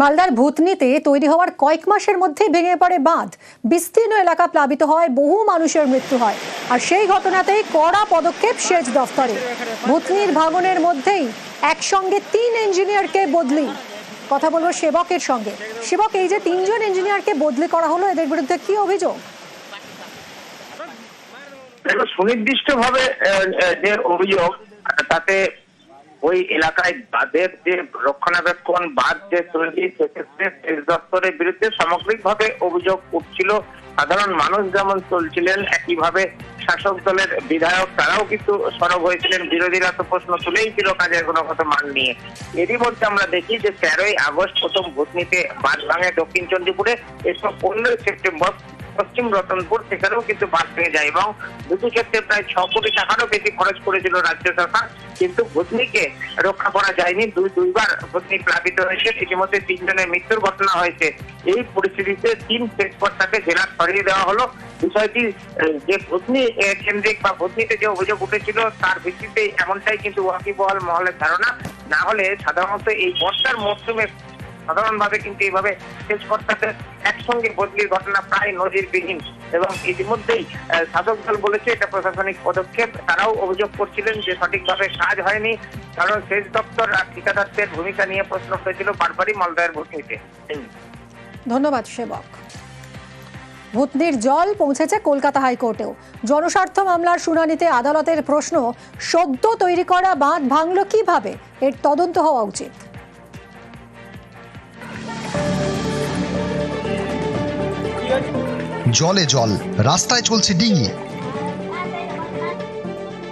মালদার ভূতনিতে তৈরি হওয়ার কয়েক মাসের মধ্যেই ভেঙে পড়ে বাঁধ। বিস্তীর্ণ এলাকা প্লাবিত হয়, বহু মানুষের মৃত্যু হয়। আর সেই ঘটনাতেই কড়া পদক্ষেপ সেচ দফতরে। ভূতনির ভাঙনের মধ্যেই একসঙ্গে তিন ইঞ্জিনিয়ারকে বদলি। কথা বলব সেবকের সঙ্গে। সেবক, এই যে তিনজন ইঞ্জিনিয়ারকে বদলি করা হলো, এদের বিরুদ্ধে কি অভিযোগ? সুনির্দিষ্টভাবে যে অভিযোগ, তাতে ওই এলাকায় বাঁধের যে রক্ষণাবেক্ষণ, বাঁধ যে তৈরি, সেক্ষেত্রে সেচ দপ্তরের বিরুদ্ধে সামগ্রিকভাবে অভিযোগ উঠছিল। সাধারণ মানুষ যেমন চলছিলেন, একইভাবে শাসক দলের বিধায়ক তারাও কিন্তু সরব হয়েছিলেন। বিরোধীরা তো প্রশ্ন তুলেই ছিল কাজের কোনো গুণগত মান নিয়ে। এরই মধ্যে আমরা দেখি যে তেরোই আগস্ট প্রথম ভূতনিতে বাঁধ ভাঙে দক্ষিণ চণ্ডীপুরে এসব পনেরোই সেপ্টেম্বর পশ্চিম রতনপুর, সেখানেও কিন্তু বাস পেয়ে যায় এবং দুটি ক্ষেত্রে প্রায় ছ কোটি টাকারও বেশি খরচ করেছিল রাজ্য সরকার। কিন্তু ভূতনিকে রক্ষা করা যায়নি। দুই, দুইবার ভূতনি প্লাবিত হয়েছে। ইতিমধ্যে তিনজনের মৃত্যুর ঘটনা হয়েছে। এই পরিস্থিতিতে তিন সেচ জেলা সরিয়ে দেওয়া হলো। বিষয়টি যে ভূতনি কেন্দ্রিক বা ভূতনিতে যে অভিযোগ উঠেছিল, তার ভিত্তিতে এমনটাই কিন্তু ওয়াকিবহাল মহলের ধারণা। না হলে সাধারণত এই বর্ষার মরশুমে সাধারণভাবে কিন্তু এইভাবে সেচ কর্তাদের একসঙ্গে বদলির ঘটনা প্রায় নজিরবিহীন। এবং ইতিমধ্যেই শাসক দল বলেছে, এটা প্রশাসনিক পদক্ষেপ। তারাও অভিযোগ করছিলেন যে সঠিকভাবে কাজ হয়নি, কারণ সেচ দপ্তর আর ঠিকাদারদের ভূমিকা নিয়ে প্রশ্ন হয়েছিল বারবারই মালদায়ের ভূতনিতে ধন্যবাদ, সেবক। ভূতনির জল পৌঁছেছে কলকাতা হাইকোর্টেও। জনস্বার্থ মামলার শুনানিতে আদালতের প্রশ্ন, সদ্য তৈরি করা বাঁধ ভাঙল কীভাবে? এর তদন্ত হওয়া উচিত। জলে জল, রাস্তায় চলছে ডিঙি।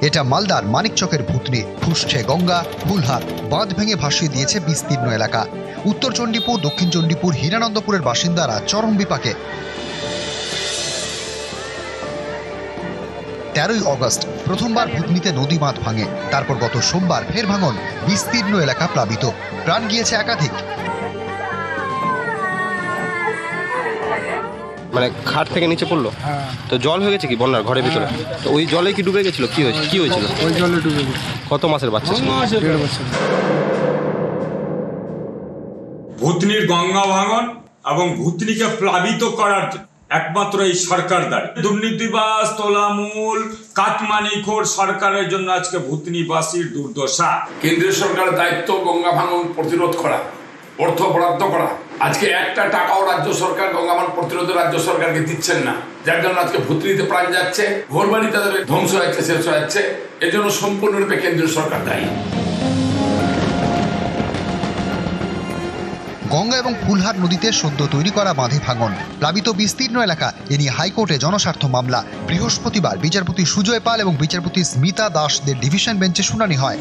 এটা মালদার মানিকচকের ভূতনি, ফুসছে গঙ্গা, ফুলহার, বাঁধ ভেঙে ভাসিয়ে দিয়েছে বিস্তীর্ণ এলাকা। উত্তর চণ্ডীপুর, দক্ষিণ চণ্ডীপুর, হীরানন্দপুরের বাসিন্দারা চরম বিপাকে। তেরোই অগস্ট, প্রথমবার ভুতনিতে নদী বাঁধ ভাঙে। তারপর গত সোমবার ফের ভাঙন বিস্তীর্ণ এলাকা প্লাবিত। প্রাণ গিয়েছে একাধিক। মানে খাট থেকে নিচে পড়ল? তো জল হয়ে গেছে কি বন্যার ঘরের ভিতরে? তো ওই জলে কি ডুবে গেছিল? কি হয়েছে কি হয়েছিল? ওই জলে ডুবে কত মাসের বাচ্চা ছিল? দেড় ভূতনির গঙ্গা ভাঙন এবং ভূতনিকে প্লাবিত করার একমাত্র এই সরকার দায়ী দুর্নীতিবাস তোলামূল কাটমানিখোর সরকারের জন্য আজকে ভূতনিবাসীর দুর্দশা। কেন্দ্রীয় সরকারের দায়িত্ব গঙ্গা ভাঙন প্রতিরোধ করা অর্থ বরাদ্দ করা আজকে একটা টাকাও রাজ্য সরকার গঙ্গা ভাঙন প্রতিরোধে রাজ্য সরকারকে দিচ্ছেন না। যার জন্য আজকে ভূতনিতে প্রাণ যাচ্ছে, ঘরবাড়ি তাদের ধ্বংস যাচ্ছে শেষ হয়ে যাচ্ছে এর জন্য সম্পূর্ণরূপে কেন্দ্রীয় সরকার দায়ী। গঙ্গা এবং ফুলহার নদীতে সদ্য তৈরি করা বাঁধে ভাঙন। প্লাবিত বিস্তীর্ণ এলাকা, এ নিয়ে হাইকোর্টে জনস্বার্থ মামলা। বৃহস্পতিবার বিচারপতি সুজয় পাল এবং বিচারপতি স্মিতা দাসদের ডিভিশন বেঞ্চে শুনানি হয়।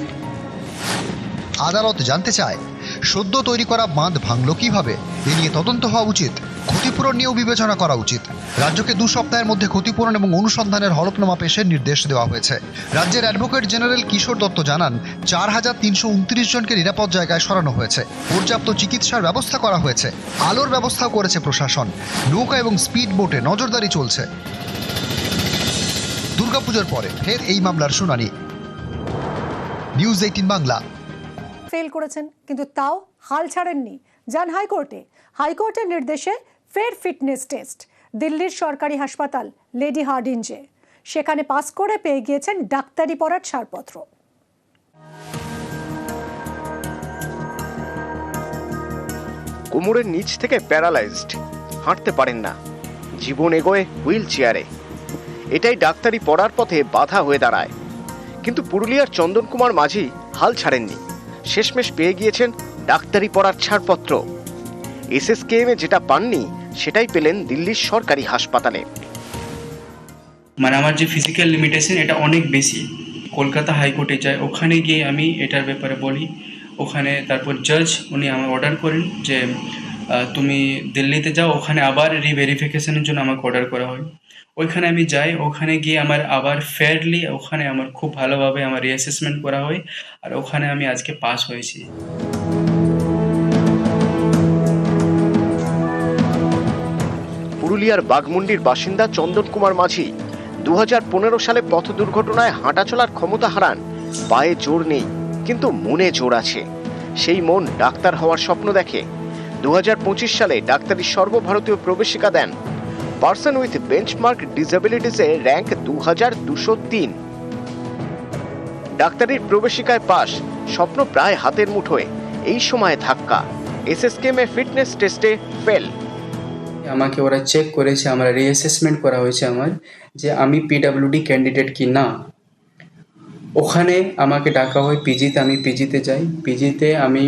আদালত জানতে চায় সদ্য তৈরি করা বাঁধ ভাঙল কীভাবে? এ নিয়ে তদন্ত হওয়া উচিত। ক্ষতিপূরণ নিয়েও বিবেচনা করা উচিত। রাজ্যকে দু সপ্তাহের মধ্যে ক্ষতিপূরণ এবং অনুসন্ধানের হলফনামা পেশের নির্দেশ দেওয়া হয়েছে। রাজ্যের অ্যাডভোকেট জেনারেল কিশোর দত্ত জানান, চার হাজার তিনশো উনত্রিশ জনকে নিরাপদ জায়গায় সরানো হয়েছে। পর্যাপ্ত চিকিৎসার ব্যবস্থা করা হয়েছে। আলোর ব্যবস্থাও করেছে প্রশাসন। নৌকা এবং স্পিড বোটে নজরদারি চলছে। দুর্গাপুজোর পরে ফের এই মামলার শুনানি। News eighteen Bangla. ফেল করেছেন, কিন্তু তাও হাল ছাড়েননি। যান হাইকোর্টে। হাইকোর্টের নির্দেশে ফের ফিটনেস টেস্ট, দিল্লির সরকারি হাসপাতাল, লেডি হার্ডিঞ্জে। সেখানে পাস করে পেয়ে গিয়েছেন ডাক্তারি পড়ার ছাড়পত্র। কোমরের নিচ থেকে প্যারালাইজড, হাঁটতে পারেন না। জীবন এগোয় হুইল চেয়ারে। এটাই ডাক্তারি পড়ার পথে বাধা হয়ে দাঁড়ায়। কিন্তু পুরুলিয়ার চন্দন কুমার মাঝি হাল ছাড়েননি। শেষমেশ পেয়ে গিয়েছেন ডাক্তারি পড়ার ছাড়পত্র। এসএসকেএমে যেটা পাননি, সেটাই পেলেন দিল্লির সরকারি হাসপাতালে। মানে আমার যে ফিজিক্যাল লিমিটেশন এটা অনেক বেশি। কলকাতা হাইকোর্টে যায়, ওখানে গিয়ে আমি এটার ব্যাপারে বলি। ওখানে তারপর জাজ উনি আমার অর্ডার করেন যে তুমি দিল্লিতে যাও, ওখানে আবার রিভেরিফিকেশনের জন্য আমাকে অর্ডার করা হয়। ওইখানে আমি যাই, ওখানে গিয়ে আমার আবার ফেয়ারলি ওখানে আমার খুব ভালোভাবে আমার রিঅ্যাসেসমেন্ট করা হয় আর ওখানে আমি আজকে পাস হয়েছি। পুরুলিয়ার বাগমুন্ডির বাসিন্দা চন্দন কুমার মাঝি দু হাজার পনেরো সালে পথ দুর্ঘটনায় হাঁটা চলার ক্ষমতা হারান, পায়ে জোর নেই, কিন্তু মনে জোর আছে। সেই মন ডাক্তার হওয়ার স্বপ্ন দেখে দু হাজার পঁচিশ সালে ডাক্তারি সর্বভারতীয় প্রবেশিকা দেন। পার্সন উইথ বেঞ্চমার্ক ডিসেবিলিটিসে র্যাঙ্ক দু হাজার দুশো তিন। ডাক্তারির প্রবেশিকায় পাশ, স্বপ্ন প্রায় হাতের মুঠোয়, এই সময় ধাক্কা। এসএসকেএমে ফিটনেস টেস্টে ফেল। আমাকে ওরা চেক করেছে, আমার রিঅ্যাসেসমেন্ট করা হয়েছে আমার, যে আমি পিডাব্লিউডি ক্যান্ডিডেট কি না। ওখানে আমাকে ডাকা হয় পিজিতে আমি পিজিতে যাই। পিজিতে আমি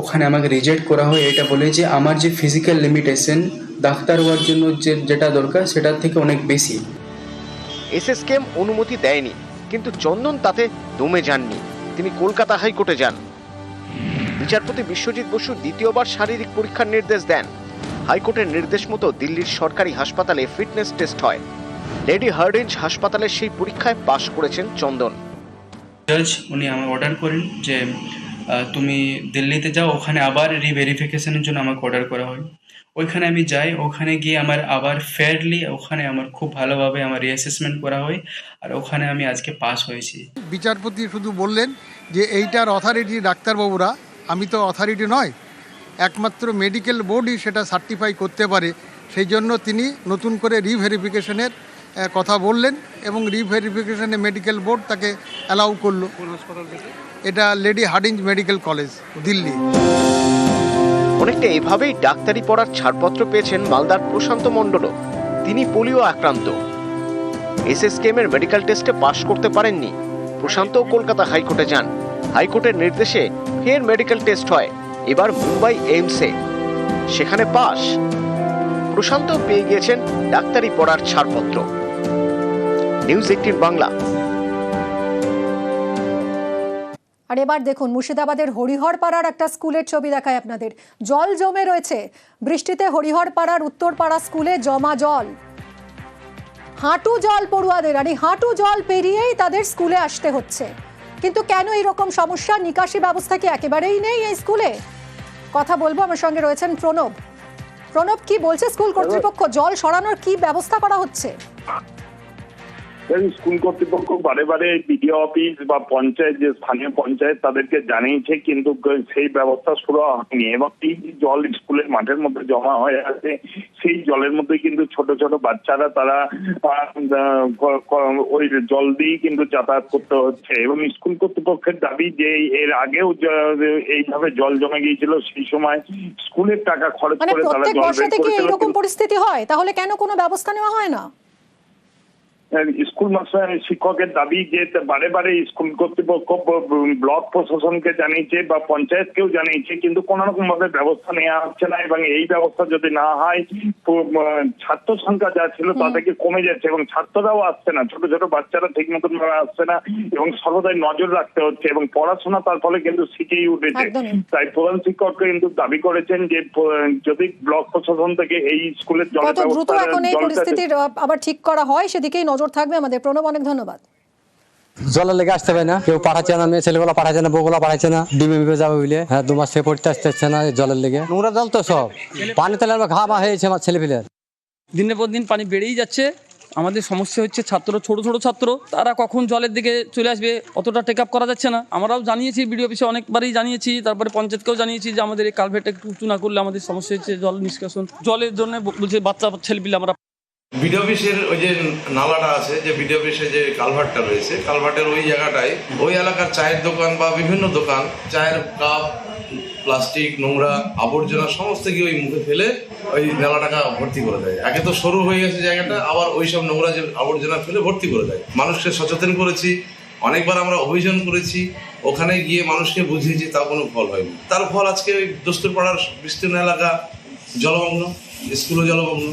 ওখানে আমাকে রিজেক্ট করা হয় এটা বলে যে আমার যে ফিজিক্যাল লিমিটেশন ডাক্তার হওয়ার জন্য যে যেটা দরকার সেটার থেকে অনেক বেশি। এসএসকেএম অনুমতি দেয়নি কিন্তু চন্দন তাতে দমে যাননি। তিনি কলকাতা হাইকোর্টে যান। বিচারপতি বিশ্বজিৎ বসু দ্বিতীয়বার শারীরিক পরীক্ষার নির্দেশ দেন। হাইকোর্টের নির্দেশ মতো দিল্লির সরকারি হাসপাতালে ফিটনেস টেস্ট হয়। লেডি হার্ডিঞ্জ হাসপাতালের সেই পরীক্ষায় পাশ করেছেন চন্দন। জাজ উনি আমার অর্ডার করেন যে তুমি দিল্লিতে যাও, ওখানে আবার রিভেরিফিকেশনের জন্য আমাকে অর্ডার করা হয়। ওইখানে আমি যাই, ওখানে গিয়ে আমার আবার ফেয়ারলি ওখানে আমার খুব ভালোভাবে আমার রিঅ্যাসেসমেন্ট করা হয় আর ওখানে আমি আজকে পাস হয়েছি। বিচারপতি শুধু বললেন যে এইটার অথরিটি ডাক্তারবাবুরা, আমি তো অথরিটি নয়, একমাত্র মেডিকেল বোর্ডই সেটা সার্টিফাই করতে পারে। সেই জন্য তিনি নতুন করে রিভেরিফিকেশনের কথা বললেন এবং রিভেরিফিকেশনে মেডিকেল বোর্ড তাকে অ্যালাউ করল। এটা lady Hardinge medical college Delhi. অনেকটা এভাবেই ডাক্তারি পড়ার ছাড়পত্র পেয়েছেন মালদার প্রশান্ত মণ্ডলও। তিনি পোলিও আক্রান্ত। এসএসকেএম এর মেডিকেল টেস্টে পাশ করতে পারেননি। প্রশান্ত কলকাতা হাইকোর্টে যান। হাইকোর্টের নির্দেশে ফের মেডিকেল টেস্ট হয় এবার মুম্বাই এইমসে সেখানে পাশ প্রশান্ত পেয়ে গিয়েছেন ডাক্তারি পড়ার ছাড়পত্র। নিউজ এইটিন বাংলা আর এবার দেখুন মুর্শিদাবাদের হরিহরপাড়ার একটা স্কুলের ছবি দেখায় আপনাদের। জল জমে রয়েছে। বৃষ্টিতে হরিহরপাড়ার উত্তরপাড়া স্কুলে জমা জল। হাঁটু জল পড়ুয়াদের আর এই হাঁটু জল পেরিয়েই তাদের স্কুলে আসতে হচ্ছে। কিন্তু কেন এরকম সমস্যা? নিকাশি ব্যবস্থা কি একেবারেই নেই এই স্কুলে? কথা বলব আমার সঙ্গে রয়েছেন প্রণব। প্রণব কি বলছে স্কুল কর্তৃপক্ষ? জল সরানোর কি ব্যবস্থা করা হচ্ছে? স্কুল কর্তৃপক্ষ বারে বারে বিডিও অফিস বা পঞ্চায়েত যে স্থানীয় পঞ্চায়েত তাদেরকে জানিয়েছে কিন্তু সেই ব্যবস্থা শুরু হয়নি এবং এই জল স্কুলের মাঠের মধ্যে জমা হয়ে আছে সেই জলের মধ্যে কিন্তু ছোট ছোট বাচ্চারা তারা ওই জল দিয়েই কিন্তু যাতায়াত করতে হচ্ছে এবং স্কুল কর্তৃপক্ষের দাবি যে এর আগেও এইভাবে জল জমে গিয়েছিল সেই সময় স্কুলের টাকা খরচ মানে করে তারা জল বের করেছিল পরিস্থিতি হয়? তাহলে কেন কোনো ব্যবস্থা নেওয়া হয় না? স্কুল মাস্টার শিক্ষকের দাবি যে বারে বারে স্কুল কর্তৃপক্ষ ব্লক প্রশাসনকে জানিয়েছে বা পঞ্চায়েতকেও জানিয়েছে কিন্তু কোন রকম ভাবে ব্যবস্থা নেওয়া হচ্ছে না এবং এই ব্যবস্থা যদি না হয় ছাত্র সংখ্যা যা ছিল তা থেকে কমে যাচ্ছে এবং ছাত্ররাও আসছে না ছোট ছোট বাচ্চারা ঠিক মতন ভাবে আসছে না এবং সর্বদাই নজর রাখতে হচ্ছে এবং পড়াশোনা তার ফলে কিন্তু শিখেই উঠেছে। তাই প্রধান শিক্ষক কিন্তু দাবি করেছেন যে যদি ব্লক প্রশাসন থেকে এই স্কুলের দ্রুত ব্যবস্থা আবার ঠিক করা হয় সেদিকেই নজর থাকবে। আমাদের প্রণব অনেক ধন্যবাদ। জলের লেগে আসতে পারে না। কেউ পাঠাচ্ছে না মেয়ে ছেলেগুলো পাঠাচ্ছে না বউগুলো পাঠাচ্ছে না। ডিমে বিপে যাবে বলে। হ্যাঁ দু মাস থেকে পড়তে আসতে হচ্ছে না জলের লেগে। নোংরা জল তো সব। পানি তেলে আমার ঘা মা হয়েছে আমার ছেলে পিলের দিনের পর দিন পানি বেড়েই যাচ্ছে। আমাদের সমস্যা হচ্ছে ছাত্র ছোট ছোট ছাত্র। তারা কখন জলের দিকে চলে আসবে অতটা টেক আপ করা যাচ্ছে না। আমরাও জানিয়েছি বিডিও অফিসে অনেকবারই জানিয়েছি তারপরে পঞ্চায়েতকেও জানিয়েছি যে আমাদের এই কালভেটটা একটু উঁচু না করলে আমাদের সমস্যা হচ্ছে জল নিষ্কাশন। জলের জন্য বলছে বাচ্চা ছেলেপিলে আমরা বিডিও অফিসের ওই যে নালাটা আছে, যে বিডিও অফিসে যে কালভার্টটা রয়েছে, কালভার্টের ওই জায়গাটায় ওই এলাকার চায়ের দোকান বা বিভিন্ন দোকান, চায়ের কাপ, প্লাস্টিক, নোংরা, আবর্জনা, সমস্ত কি ওই মুখে ফেলে ওই নালাটাকে ভর্তি করে দেয়। আগে তো সরু হয়ে গেছে জায়গাটা, আবার ওই সব নোংরা যে আবর্জনা ফেলে ভর্তি করে দেয়। মানুষকে সচেতন করেছি, অনেকবার আমরা অভিযান করেছি, ওখানে গিয়ে মানুষকে বুঝিয়েছি তা কোনো ফল হয়নি। তার ফল আজকে ওই দস্তুরপাড়ার বিস্তীর্ণ এলাকা জলমগ্ন, স্কুলও জলমগ্ন।